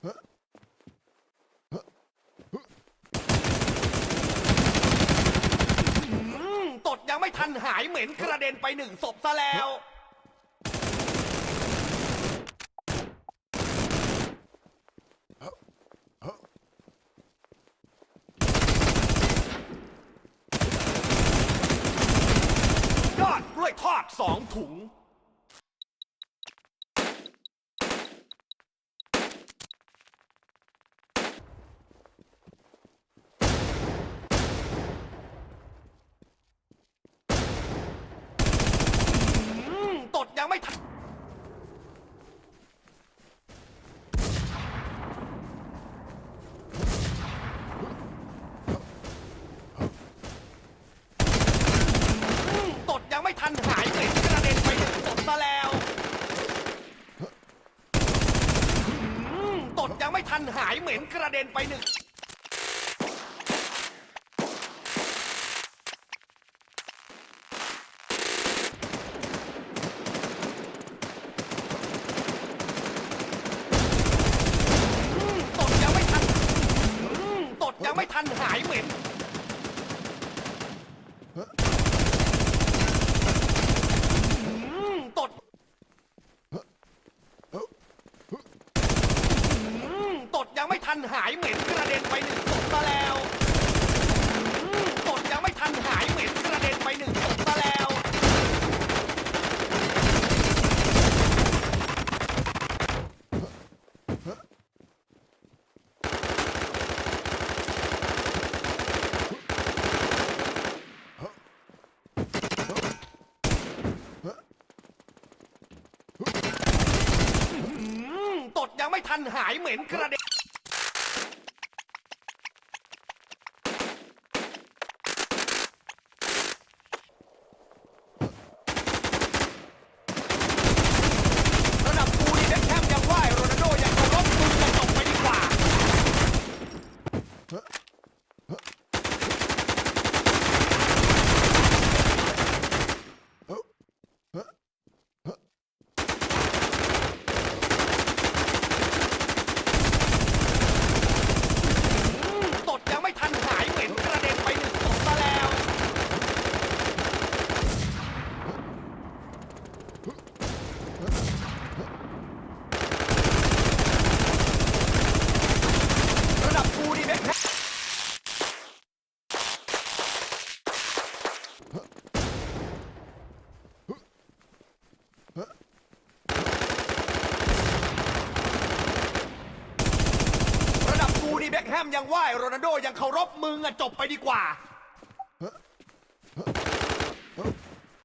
ตดยังไม่ทันหายเหม็นกระเด็นไปหนึ่งศพซะแล้ว ยอดกล้วยทอดสองถุง อืมตด ยังไม่ทันตดยังไม่ทันหายเหม็นกระเด็นไปหนึ่งศพซะแล้วตดยังไม่ทันหายเหม็นกระเด็นไปหนึ่ง อืมตดยังไม่ทันอืมตด ยังไม่ทันหายเหม็นอืมตดอืมตดยังไม่ทันหายเหม็นกระเด็นไปหนึ่งศพมาแล้วอืมตดยังไม่ทันหายเหม็นกระเด็นไปหนึ่งศพซะแล้ว อืมตดยัง ไม่ทันหายเหม็นกระเด็น ยังไหวโรนัลโดยังเคารพมึงอะจบไปดีกว่า